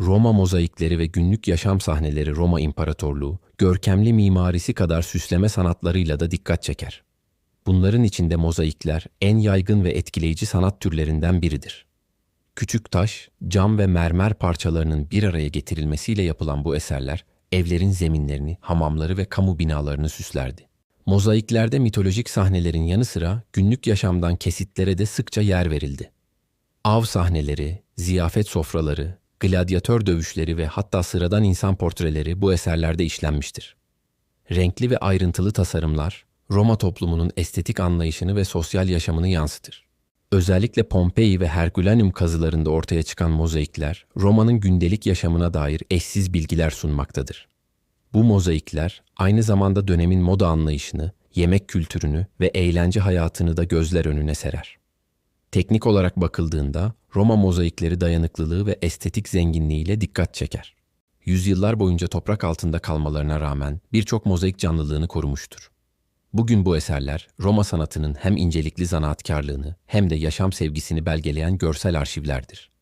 Roma mozaikleri ve günlük yaşam sahneleri Roma İmparatorluğu, görkemli mimarisi kadar süsleme sanatlarıyla da dikkat çeker. Bunların içinde mozaikler en yaygın ve etkileyici sanat türlerinden biridir. Küçük taş, cam ve mermer parçalarının bir araya getirilmesiyle yapılan bu eserler, evlerin zeminlerini, hamamları ve kamu binalarını süslerdi. Mozaiklerde mitolojik sahnelerin yanı sıra günlük yaşamdan kesitlere de sıkça yer verildi. Av sahneleri, ziyafet sofraları, gladyatör dövüşleri ve hatta sıradan insan portreleri bu eserlerde işlenmiştir. Renkli ve ayrıntılı tasarımlar, Roma toplumunun estetik anlayışını ve sosyal yaşamını yansıtır. Özellikle Pompei ve Herculaneum kazılarında ortaya çıkan mozaikler, Roma'nın gündelik yaşamına dair eşsiz bilgiler sunmaktadır. Bu mozaikler aynı zamanda dönemin moda anlayışını, yemek kültürünü ve eğlence hayatını da gözler önüne serer. Teknik olarak bakıldığında Roma mozaikleri dayanıklılığı ve estetik zenginliğiyle dikkat çeker. Yüzyıllar boyunca toprak altında kalmalarına rağmen birçok mozaik canlılığını korumuştur. Bugün bu eserler Roma sanatının hem incelikli zanaatkarlığını hem de yaşam sevgisini belgeleyen görsel arşivlerdir.